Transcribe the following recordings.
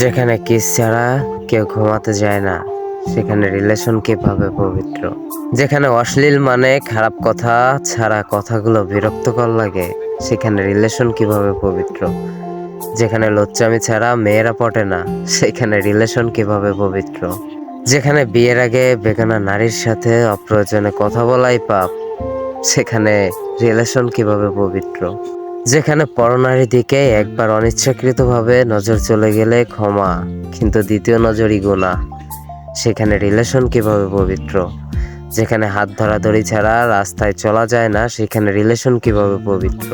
যেখানে কিস ছাড়া কেউ ঘুমাতে যায় না, সেখানে রিলেশন কীভাবে পবিত্র? যেখানে অশ্লীল মানে খারাপ কথা ছাড়া কথাগুলো বিরক্তকর লাগে, সেখানে রিলেশন কীভাবে পবিত্র? যেখানে লোচ্চামি ছাড়া মেয়েরা পটে না, সেখানে রিলেশন কীভাবে পবিত্র? যেখানে বিয়ের আগে বেগানা নারীর সাথে অপ্রয়োজনে কথা বলাই পাপ, সেখানে রিলেশন কীভাবে পবিত্র? যেখানে পরনারীর দিকে একবার অনিচ্ছাকৃতভাবে নজর চলে গেলে ক্ষমা, কিন্তু দ্বিতীয় নজরই গুণা। সেখানে রিলেশন কীভাবে পবিত্র? যেখানে হাত ধরাধরি ছাড়া রাস্তায় চলা যায় না, সেখানে রিলেশন কীভাবে পবিত্র?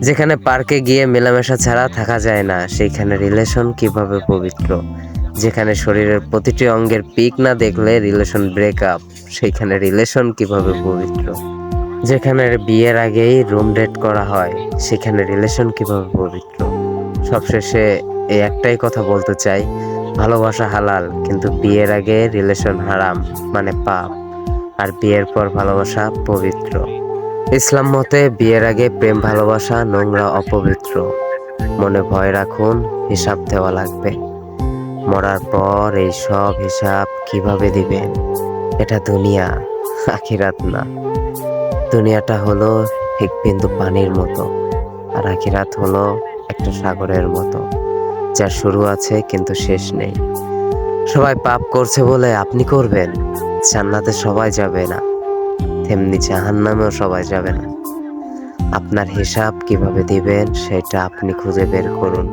যেখানে পার্কে গিয়ে মেলামেশা ছাড়া থাকা যায় না, সেখানে রিলেশন কীভাবে পবিত্র? যেখানে শরীরের প্রতিটি অঙ্গের পিক না দেখলে রিলেশন ব্রেকআপ, সেখানে রিলেশন কীভাবে পবিত্র? যেখানে বিয়ের আগেই রুম ডেট করা হয়, সেখানে রিলেশন কীভাবে পবিত্র? সবশেষে এই একটাই কথা বলতে চাই, ভালোবাসা হালাল, কিন্তু বিয়ের আগে রিলেশন হারাম মানে পাপ। আর বিয়ের পর ভালোবাসা পবিত্র। ইসলাম মতে বিয়ের আগে প্রেম, ভালোবাসা, নোংরা, অপবিত্র। মনে ভয় রাখুন, হিসাব দেওয়া লাগবে। মরার পর এই সব হিসাব কীভাবে দিবেন? এটা দুনিয়া, আখিরাত না। দুনিয়াটা হলো এক বিন্দু পানির মতো, আর আখিরাত হলো একটা সাগরের মতো, যার শুরু আছে কিন্তু শেষ নেই। সবাই পাপ করছে বলে আপনি করবেন, জান্নাতে সবাই যাবে না, তেমনি জাহান্নামেও সবাই যাবে না। আপনার হিসাব কীভাবে দিবেন, সেটা আপনি খুঁজে বের করুন।